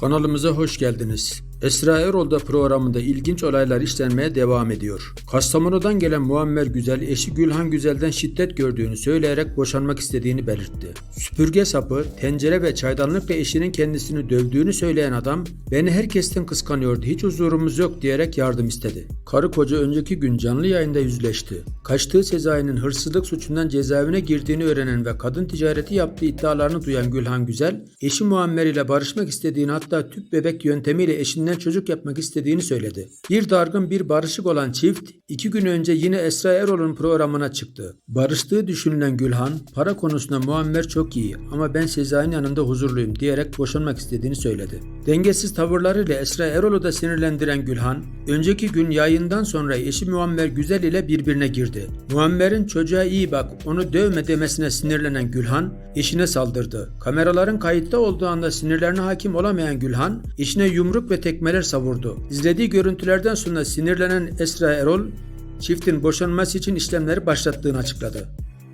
Kanalımıza hoş geldiniz. Esra Erol'da programında ilginç olaylar işlenmeye devam ediyor. Kastamonu'dan gelen Muammer Güzel eşi Gülhan Güzel'den şiddet gördüğünü söyleyerek boşanmak istediğini belirtti. Süpürge sapı, tencere ve çaydanlıkla eşinin kendisini dövdüğünü söyleyen adam, beni herkesten kıskanıyordu, hiç huzurumuz yok diyerek yardım istedi. Karı koca önceki gün canlı yayında yüzleşti. Kaçtığı Sezai'nin hırsızlık suçundan cezaevine girdiğini öğrenen ve kadın ticareti yaptığı iddialarını duyan Gülhan Güzel, eşi Muammer ile barışmak istediğini hatta tüp bebek yöntemiyle eşinden çocuk yapmak istediğini söyledi. Bir dargın bir barışık olan çift iki gün önce yine Esra Erol'un programına çıktı. Barıştığı düşünülen Gülhan, para konusunda Muammer çok iyi ama ben Sezai'nin yanında huzurluyum diyerek boşanmak istediğini söyledi. Dengesiz tavırlarıyla Esra Erol'u da sinirlendiren Gülhan, önceki gün yayından sonra eşi Muammer Güzel ile birbirine girdi. Muammer'in çocuğa iyi bak, onu dövme demesine sinirlenen Gülhan, eşine saldırdı. Kameraların kayıtta olduğu anda sinirlerine hakim olamayan Gülhan, eşine yumruk ve tekmeler savurdu. İzlediği görüntülerden sonra sinirlenen Esra Erol, çiftin boşanması için işlemleri başlattığını açıkladı.